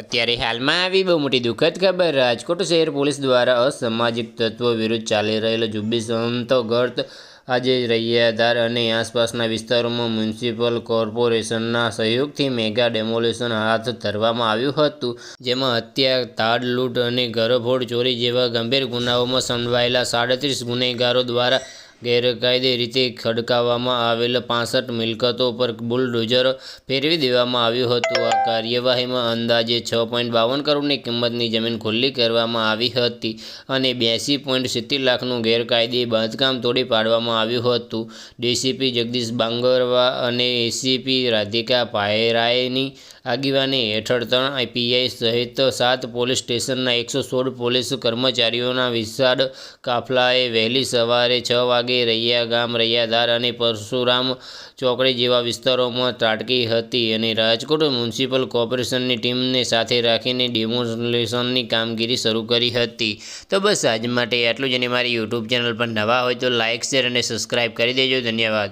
અત્યારે હાલમાં આવી બહુ મોટી દુઃખદ ખબર. રાજકોટ શહેર પોલીસ દ્વારા અસામાજિક તત્વો વિરુદ્ધ ચાલી રહેલો ઝુંબેશ અંતર્ગત આજે રૈયાધાર અને આસપાસના વિસ્તારોમાં મ્યુનિસિપલ કોર્પોરેશનના સહયોગથી મેગા ડેમોલેશન હાથ ધરવામાં આવ્યું હતું, જેમાં હત્યા, તાડ લૂંટ અને ઘરફોડ ચોરી જેવા ગંભીર ગુનાઓમાં સંડવાયેલા સાડત્રીસ ગુનેગારો દ્વારા ગેરકાયદે રીતે ખડકાવવામાં આવેલ પાસઠ મિલકતો પર બુલડોઝર ફેરવી દેવામાં આવ્યું હતું. આ કાર્યવાહીમાં અંદાજે છ પોઈન્ટ બાવન કરોડની કિંમતની જમીન ખુલ્લી કરવામાં આવી હતી અને બ્યાસી પોઈન્ટ સિત્તેર લાખનું ગેરકાયદે બાંધકામ તોડી પાડવામાં આવ્યું હતું. ડીસીપી જગદીશ બાંગરવા અને એસીપી રાધિકા પાયરાયની આગેવાની હેઠળ ત્રણ આઈપીઆઈ સહિત સાત પોલીસ સ્ટેશનના એકસો સોળ પોલીસ કર્મચારીઓના વિશાળ કાફલાએ વહેલી સવારે છ વાગે રૈયા ગામ રૈયાધાર અને પરશુરામ ચોકડી જેવા વિસ્તારોમાં ત્રાટકી હતી અને રાજકોટ મ્યુનિસિપલ કોર્પોરેશનની ટીમને સાથે રાખીને ડેમોલેશનની કામગીરી શરૂ કરી હતી. તો બસ આજ માટે આટલું જ અને મારી યુટ્યુબ ચેનલ પર નવા હોય તો લાઇક શેર અને સબસ્ક્રાઈબ કરી દેજો. ધન્યવાદ.